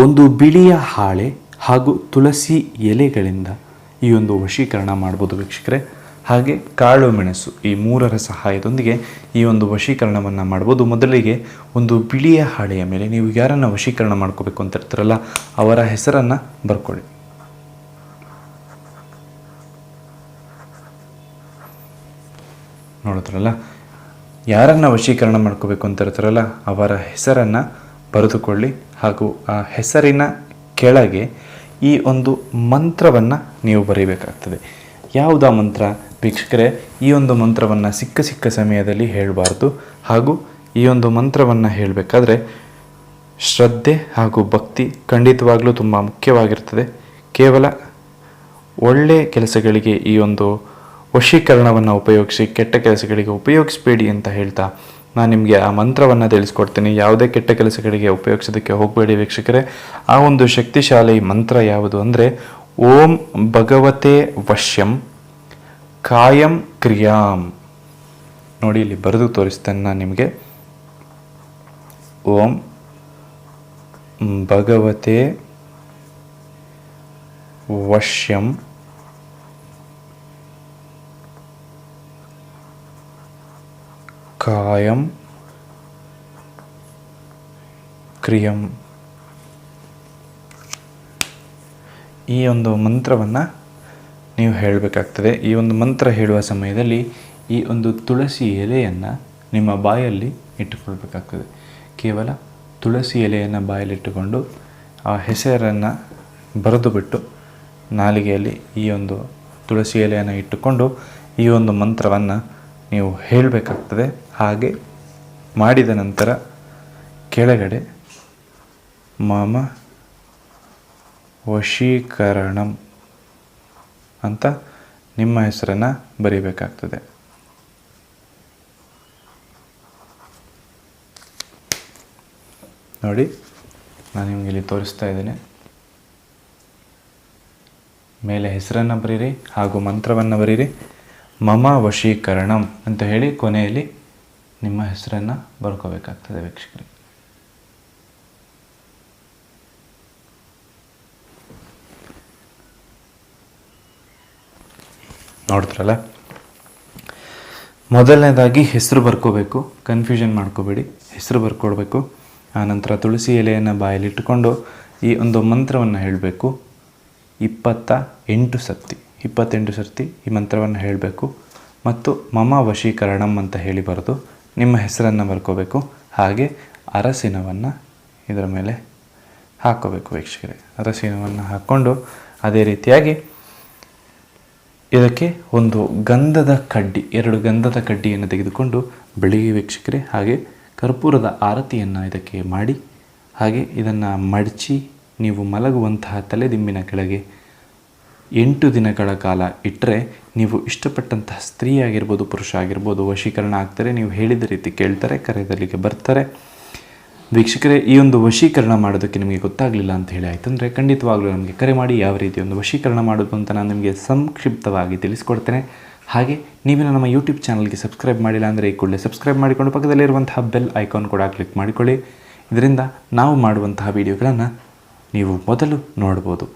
ಒಂದು ಬಿಳಿಯ ಹಾಳೆ ಹಾಗೂ ತುಳಸಿ ಎಲೆಗಳಿಂದ ಈ ಒಂದು ವಶೀಕರಣ ಮಾಡ್ಬೋದು ವೀಕ್ಷಕರೇ. ಹಾಗೆ ಕಾಳು ಮೆಣಸು ಈ ಮೂರರ ಸಹಾಯದೊಂದಿಗೆ ಈ ಒಂದು ವಶೀಕರಣವನ್ನು ಮಾಡ್ಬೋದು. ಮೊದಲಿಗೆ ಒಂದು ಬಿಳಿಯ ಹಾಳೆಯ ಮೇಲೆ ನೀವು ಯಾರನ್ನು ವಶೀಕರಣ ಮಾಡ್ಕೋಬೇಕು ಅಂತ ಇರ್ತಾರಲ್ಲ ಅವರ ಹೆಸರನ್ನು ಬರ್ಕೊಳ್ಳಿ. ನೋಡಿದ್ರಲ್ಲ, ಯಾರನ್ನು ವಶೀಕರಣ ಮಾಡ್ಕೋಬೇಕು ಅಂತ ಇರ್ತಾರಲ್ಲ ಅವರ ಹೆಸರನ್ನು ಬರೆದುಕೊಳ್ಳಿ. ಹಾಗೂ ಆ ಹೆಸರಿನ ಕೆಳಗೆ ಈ ಒಂದು ಮಂತ್ರವನ್ನು ನೀವು ಬರೀಬೇಕಾಗ್ತದೆ. ಯಾವುದಾ ಮಂತ್ರ? ವೀಕ್ಷಕರೇ, ಈ ಒಂದು ಮಂತ್ರವನ್ನು ಸಿಕ್ಕ ಸಿಕ್ಕ ಸಮಯದಲ್ಲಿ ಹೇಳಬಾರ್ದು. ಹಾಗೂ ಈ ಒಂದು ಮಂತ್ರವನ್ನು ಹೇಳಬೇಕಾದ್ರೆ ಶ್ರದ್ಧೆ ಹಾಗೂ ಭಕ್ತಿ ಖಂಡಿತವಾಗಲೂ ತುಂಬ ಮುಖ್ಯವಾಗಿರ್ತದೆ. ಕೇವಲ ಒಳ್ಳೆಯ ಕೆಲಸಗಳಿಗೆ ಈ ಒಂದು ವಶೀಕರಣವನ್ನು ಉಪಯೋಗಿಸಿ, ಕೆಟ್ಟ ಕೆಲಸಗಳಿಗೆ ಉಪಯೋಗಿಸಬೇಡಿ ಅಂತ ಹೇಳ್ತಾ ನಾನು ನಿಮಗೆ ಆ ಮಂತ್ರವನ್ನು ತಿಳಿಸ್ಕೊಡ್ತೀನಿ. ಯಾವುದೇ ಕೆಟ್ಟ ಕೆಲಸಗಳಿಗೆ ಉಪಯೋಗಿಸೋದಕ್ಕೆ ಹೋಗಬೇಡಿ ವೀಕ್ಷಕರೇ. ಆ ಒಂದು ಶಕ್ತಿಶಾಲಿ ಮಂತ್ರ ಯಾವುದು ಅಂದರೆ, ಓಂ ಭಗವತೆ ವಶ್ಯಂ ಕಾಯಂ ಕ್ರಿಯಾಂ. ನೋಡಿ, ಇಲ್ಲಿ ಬರೆದು ತೋರಿಸ್ತೇನೆ ನಾನು ನಿಮಗೆ. ಓಂ ಭಗವತೆ ವಶ್ಯಂ ಕಾಯಂ ಕ್ರಿಯಂ ಈ ಒಂದು ಮಂತ್ರವನ್ನು ನೀವು ಹೇಳಬೇಕಾಗ್ತದೆ. ಈ ಒಂದು ಮಂತ್ರ ಹೇಳುವ ಸಮಯದಲ್ಲಿ ಈ ಒಂದು ತುಳಸಿ ಎಲೆಯನ್ನು ನಿಮ್ಮ ಬಾಯಲ್ಲಿ ಇಟ್ಟುಕೊಳ್ಬೇಕಾಗ್ತದೆ. ಕೇವಲ ತುಳಸಿ ಎಲೆಯನ್ನು ಬಾಯಲ್ಲಿಟ್ಟುಕೊಂಡು ಆ ಹೆಸರನ್ನು ಬರೆದು ಬಿಟ್ಟು ನಾಲಿಗೆಯಲ್ಲಿ ಈ ಒಂದು ತುಳಸಿ ಎಲೆಯನ್ನು ಇಟ್ಟುಕೊಂಡು ಈ ಒಂದು ಮಂತ್ರವನ್ನು ನೀವು ಹೇಳಬೇಕಾಗ್ತದೆ. ಹಾಗೆ ಮಾಡಿದ ನಂತರ ಕೆಳಗಡೆ ಮಮ ವಶೀಕರಣಂ ಅಂತ ನಿಮ್ಮ ಹೆಸರನ್ನು ಬರೀಬೇಕಾಗ್ತದೆ. ನೋಡಿ, ನಾನು ನಿಮಗೆ ಇಲ್ಲಿ ತೋರಿಸ್ತಾ ಇದ್ದೇನೆ. ಮೇಲೆ ಹೆಸರನ್ನು ಬರೀರಿ ಹಾಗೂ ಮಂತ್ರವನ್ನು ಬರೀರಿ. ಮಮ ವಶೀಕರಣಂ ಅಂತ ಹೇಳಿ ಕೊನೆಯಲ್ಲಿ ನಿಮ್ಮ ಹೆಸರನ್ನು ಬರ್ಕೋಬೇಕಾಗ್ತದೆ ವೀಕ್ಷಕರಿಗೆ ನೋಡ್ತಾರಲ್ಲ? ಮೊದಲನೇದಾಗಿ ಹೆಸರು ಬರ್ಕೋಬೇಕು ಕನ್ಫ್ಯೂಷನ್ ಮಾಡ್ಕೋಬೇಡಿ, ಹೆಸರು ಬರ್ಕೊಡ್ಬೇಕು, ಆನಂತರ ತುಳಸಿ ಎಲೆಯನ್ನು ಬಾಯಲ್ಲಿಟ್ಟುಕೊಂಡು ಈ ಒಂದು ಮಂತ್ರವನ್ನು ಹೇಳಬೇಕು. ಇಪ್ಪತ್ತ ಎಂಟು ಸರ್ತಿ, ಇಪ್ಪತ್ತೆಂಟು ಸರ್ತಿ ಈ ಮಂತ್ರವನ್ನು ಹೇಳಬೇಕು. ಮತ್ತು ಮಮ ವಶೀಕರಣಂ ಅಂತ ಹೇಳಿ ನಿಮ್ಮ ಹೆಸರನ್ನು ಬರ್ಕೋಬೇಕು. ಹಾಗೆ ಅರಸಿನವನ್ನು ಇದರ ಮೇಲೆ ಹಾಕೋಬೇಕು ವೀಕ್ಷಕರೇ. ಅರಸಿನವನ್ನು ಹಾಕ್ಕೊಂಡು ಅದೇ ರೀತಿಯಾಗಿ ಇದಕ್ಕೆ ಒಂದು ಗಂಧದ ಕಡ್ಡಿ, ಎರಡು ಗಂಧದ ಕಡ್ಡಿಯನ್ನು ತೆಗೆದುಕೊಂಡು ಬೆಳಿಗ್ಗೆ ವೀಕ್ಷಕರೇ, ಹಾಗೆ ಕರ್ಪೂರದ ಆರತಿಯನ್ನು ಇದಕ್ಕೆ ಮಾಡಿ, ಹಾಗೆ ಇದನ್ನು ಮಡಚಿ ನೀವು ಮಲಗುವಂತಹ ತಲೆದಿಂಬಿನ ಕೆಳಗೆ ಎಂಟು ದಿನಗಳ ಕಾಲ ಇಟ್ಟರೆ ನೀವು ಇಷ್ಟಪಟ್ಟಂತಹ ಸ್ತ್ರೀ ಆಗಿರ್ಬೋದು ಪುರುಷ ಆಗಿರ್ಬೋದು ವಶೀಕರಣ ಆಗ್ತಾರೆ. ನೀವು ಹೇಳಿದ ರೀತಿ ಕೇಳ್ತಾರೆ, ಕರೆದಲ್ಲಿಗೆ ಬರ್ತಾರೆ. ವೀಕ್ಷಕರೇ, ಈ ಒಂದು ವಶೀಕರಣ ಮಾಡೋದಕ್ಕೆ ನಿಮಗೆ ಗೊತ್ತಾಗಲಿಲ್ಲ ಅಂತ ಹೇಳಿ ಆಯ್ತಂದರೆ ಖಂಡಿತವಾಗ್ಲೂ ನಮಗೆ ಕರೆ ಮಾಡಿ ಯಾವ ರೀತಿ ಒಂದು ವಶೀಕರಣ ಮಾಡೋದು ಅಂತ ನಾನು ನಿಮಗೆ ಸಂಕ್ಷಿಪ್ತವಾಗಿ ತಿಳಿಸ್ಕೊಡ್ತೇನೆ. ಹಾಗೆ ನೀವಿನ ನಮ್ಮ ಯೂಟ್ಯೂಬ್ ಚಾನಲ್ಗೆ ಸಬ್ಸ್ಕ್ರೈಬ್ ಮಾಡಿಲ್ಲ ಅಂದರೆ ಈ ಕೂಡಲೇ ಸಬ್ಸ್ಕ್ರೈಬ್ ಮಾಡಿಕೊಂಡು ಪಕ್ಕದಲ್ಲಿರುವಂತಹ ಬೆಲ್ ಐಕಾನ್ ಕೂಡ ಕ್ಲಿಕ್ ಮಾಡಿಕೊಳ್ಳಿ. ಇದರಿಂದ ನಾವು ಮಾಡುವಂತಹ ವೀಡಿಯೋಗಳನ್ನು ನೀವು ಮೊದಲು ನೋಡ್ಬೋದು.